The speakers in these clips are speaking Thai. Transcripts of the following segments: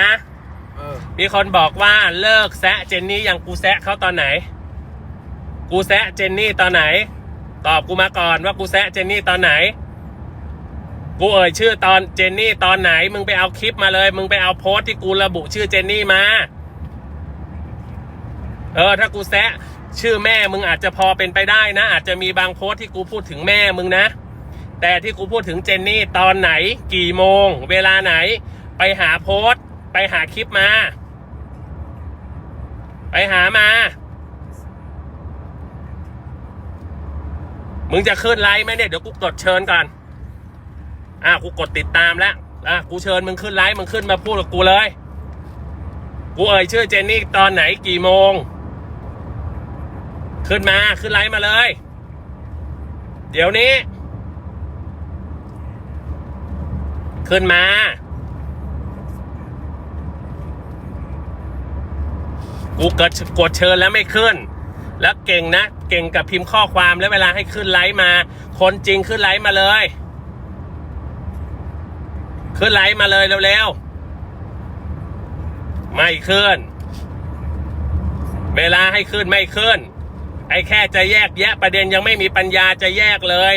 นะ เออ มีคนบอกว่าเลิกแซะเจนนี่ยังกูแซะเขาตอนไหน กูแซะเจนนี่ตอนไหน ตอบกูมาก่อนว่ากูแซะเจนนี่ตอนไหน กูเอ่ยชื่อตอนเจนนี่ตอนไหน มึงไปเอาคลิปมาเลย มึงไปเอาโพสต์ที่กูระบุชื่อเจนนี่มา เออ ถ้ากูแซะชื่อแม่มึงอาจจะพอเป็นไปได้นะ อาจจะมีบางโพสต์ที่กูพูดถึงแม่มึงนะ แต่ที่กูพูดถึงเจนนี่ตอนไหน กี่โมง เวลาไหน ไปหาโพสต์ ไปหาคลิปมา ไปหามา มึงจะขึ้นไลฟ์ไหมเนี่ย เดี๋ยวกูกดเชิญก่อน อะกูกดติดตามแล้ว อะกูเชิญมึงขึ้นไลฟ์มึงขึ้นมาพูดกับกูเลย กูเอ่ยชื่อเจนนี่ตอนไหนกี่โมง ขึ้นมาขึ้นไลฟ์มาเลย เดี๋ยวนี้ ขึ้นมา กูเกิดกดเชิญแล้วไม่ขึ้น แล้วเก่งนะ เก่งกับพิมพ์ข้อความแล้วเวลาให้ขึ้นไลฟ์มา คนจริงขึ้นไลฟ์มาเลย ขึ้นไลฟ์มาเลยเร็วๆไม่ขึ้น เวลาให้ขึ้นไม่ขึ้น ไอ้แค่จะแยกแยะประเด็นยังไม่มีปัญญาจะแยกเลย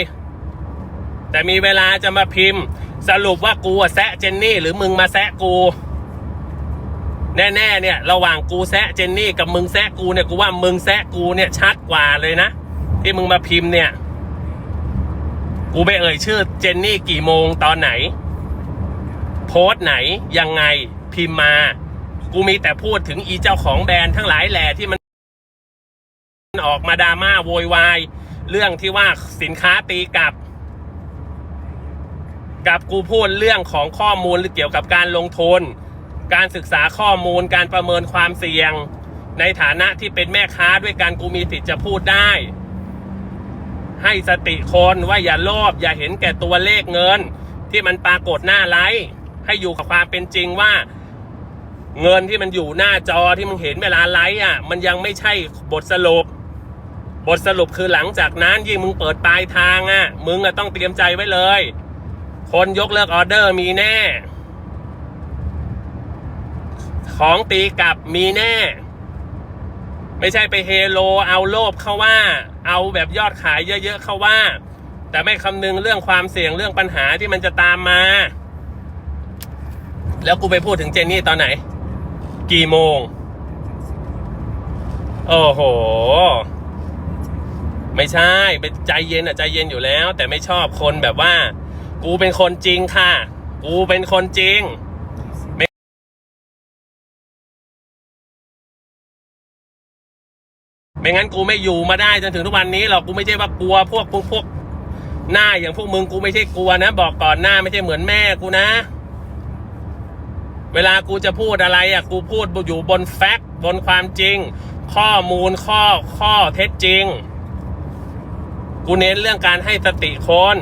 แต่มีเวลาจะมาพิมพ์ สรุปว่ากูแซะเจนนี่ หรือมึงมาแซะกู แน่ๆเนี่ยระหว่างกูแซะเจนนี่กับมึงแซะกูเนี่ยกูว่ามึงแซะกูเนี่ยชัดกว่าเลยนะที่มึงมาพิมพ์เนี่ย กูไปเอ่ยชื่อเจนนี่กี่โมงตอนไหน โพสต์ไหนยังไงพิมพ์มา กูมีแต่พูดถึงอีเจ้าของแบรนด์ทั้งหลายแหล่ที่มันออกมาดราม่าโวยวายเรื่องที่ว่าสินค้าตีกลับ กับกูพูดเรื่องของข้อมูลเกี่ยวกับการลงทุน การศึกษาข้อมูลการประเมินความเสี่ยง ในฐานะที่เป็นแม่ค้าด้วยกันกูมีสิทธิ์จะพูดได้ ให้สติคนว่าอย่าโลภอย่าเห็นแก่ตัวเลขเงิน ที่มันปรากฏหน้าไลฟ์ให้อยู่กับความเป็นจริงว่า เงินที่มันอยู่หน้าจอที่มึงเห็นเวลาไลฟ์อะ มันยังไม่ใช่บทสรุป บทสรุปคือหลังจากนั้นยิ่งมึงเปิดปลายทางอะ มึงอะต้องเตรียมใจไว้เลย คนยกเลิกออเดอร์มีแน่ ของตีกลับมีแน่ ไม่ใช่ไปเฮโล เอาโลภเข้าว่า เอาแบบยอดขายเยอะๆเข้าว่า แต่ไม่คำนึงเรื่องความเสี่ยงเรื่องปัญหาที่มันจะตามมา แล้วกูไปพูดถึงเจนนี่ตอนไหน กี่โมง โอ้โห ไม่ใช่เป็นใจเย็นอะใจเย็นอยู่แล้ว แต่ไม่ชอบคนแบบว่า กูเป็นคนจริงค่ะ กูเป็นคนจริง ไม่งั้นกูไม่อยู่มาได้จนถึงทุกวันนี้หรอกกูไม่ใช่ว่ากลัวพวกพวกพวกหน้าอย่างพวกมึงกูไม่ใช่กลัวนะ บอกก่อนหน้าไม่ใช่เหมือนแม่กูนะ เวลากูจะพูดอะไรอะกูพูดอยู่บนแฟกต์บนความจริง ข้อมูลข้อข้อเท็จจริง กูเน้นเรื่องการให้สติคน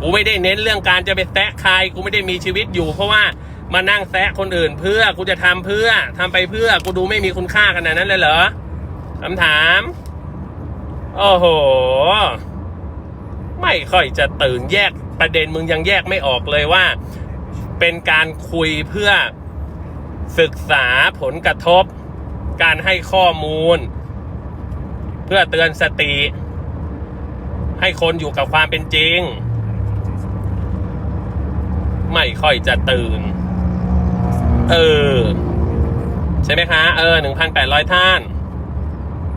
กูไม่ได้เน้นเรื่องการจะไปแซะใครกูไม่ได้มีชีวิตอยู่ เพราะว่ามานั่งแซะคนอื่นเพื่อกูจะทำเพื่อทำไปเพื่อกูดูไม่มีคุณค่าขนาดนั้นเลยเหรอ คำถาม โอ้โห ไม่ค่อยจะตื่นแยกประเด็นมึงยังแยกไม่ออกเลยว่า เป็นการคุยเพื่อศึกษาผลกระทบ การให้ข้อมูล เพื่อเตือนสติ ให้คนอยู่กับความเป็นจริง ไม่ค่อยจะตื่น เออ ใช่ไหมคะ เออหนึ่งพันแปดร้อยท่าน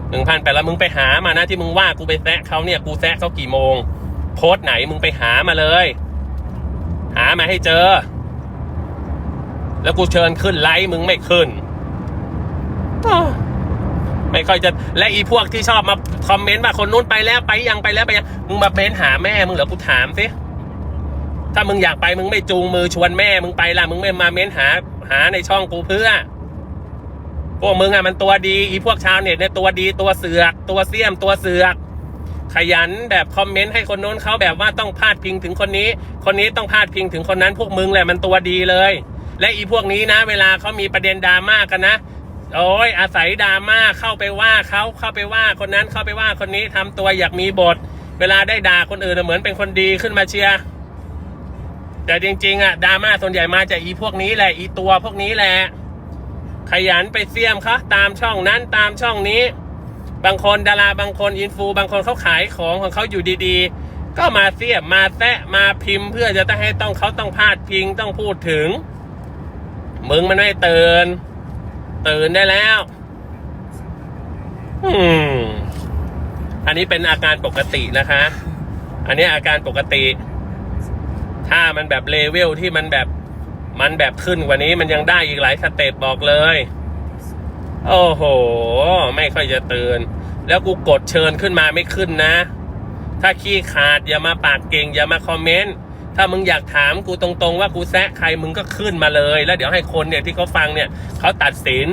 หนึ่งพันแปดร้อยมึงไปหามานะที่มึงว่ากูไปแซะเขาเนี่ยกูแซะเขากี่โมง โพสต์ไหนมึงไปหามาเลย หามาให้เจอ แล้วกูเชิญขึ้นไลฟ์มึงไม่ขึ้นไม่ค่อยจะและอีพวกที่ชอบมาคอมเมนต์ว่าคนนู้นไปแล้วไปยังไปแล้วไปยังมึงมาเม้นหาแม่มึงเหรอกูถามสิถ้ามึงอยากไปมึงไม่จูงมือชวนแม่มึงไปล่ะมึงไม่มาเม้นหาหาในช่องกูเพื่อ พวกมึงอะมันตัวดีอีพวกชาวเน็ตเนี่ยตัวดีตัวเสือก ตัวเสี้ยมตัวเสือก ขยันแบบคอมเมนต์ให้คนโน้นเขาแบบว่าต้องพาดพิงถึงคนนี้ คนนี้ต้องพาดพิงถึงคนนั้น พวกมึงแหละมันตัวดีเลย และอีพวกนี้นะ เวลาเขามีประเด็นดราม่ากันนะโอ้ยอาศัยดราม่าเข้าไปว่าเขาเข้าไปว่าคนนั้นเข้าไปว่าคนนี้ทำตัวอยากมีบท เวลาได้ด่าคนอื่นเหมือนเป็นคนดีขึ้นมาเชียร์แต่จริง ๆอะดราม่าส่วนใหญ่มาจากอีพวกนี้แหละอีตัวพวกนี้แหละ ขยันไปเสียมเขาตามช่องนั้นตามช่องนี้ บางคนดาราบางคนอินฟูบางคนเขาขายของของเขาอยู่ดีๆ ก็มาเสียบมาแตะมาพิมพ์เพื่อจะต้องให้ต้องเขาต้องพาดพิงต้องพูดถึง มึงมันไม่เตื่นตื่นได้แล้วอืมอันนี้เป็นอาการปกตินะคะ อันนี้อาการปกติ ถ้ามันแบบเลเวลที่มันแบบ มันแบบขึ้นกว่านี้มันยังได้อีกหลายสเต็ปบอกเลย โอ้โห ไม่ค่อยจะตื่น แล้วกูกดเชิญขึ้นมาไม่ขึ้นนะ ถ้าขี้ขาดอย่ามาปากเก่งอย่ามาคอมเมนต์ถ้ามึงอยากถามกูตรงๆ ว่ากูแซะใครมึงก็ขึ้นมาเลย แล้วเดี๋ยวให้คนเนี่ยที่เขาฟังเนี่ยเขาตัดสิน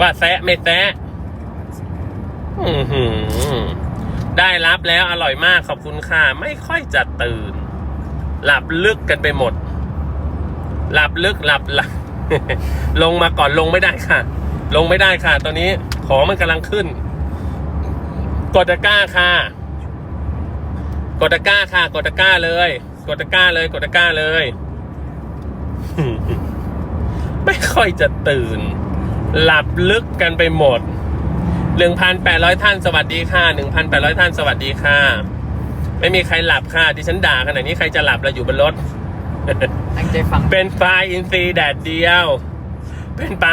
ว่าแซะไม่แซะอือหือได้รับแล้วอร่อยมากขอบคุณค่ะ ไม่ค่อยจะตื่น หลับลึกกันไปหมด หลับลึกหลับหลับลงมาก่อนลงไม่ได้ค่ะ ลงไม่ได้ค่ะ ตอนนี้ของมันกำลังขึ้น กดตะกร้าค่ะ กดตะกร้าค่ะ กดตะกร้าเลย กดตะกร้าเลย กดตะกร้าเลย ไม่ค่อยจะตื่น หลับลึกกันไปหมด1,800ท่านสวัสดีค่ะ1,800ท่านสวัสดีค่ะ ไม่มีใครหลับค่ะดิฉันด่าขนาดนี้ใครจะหลับเราอยู่บนรถ ตั้งใจฟัง เป็นปลาอินทรีแดดเดียว เป็นปลา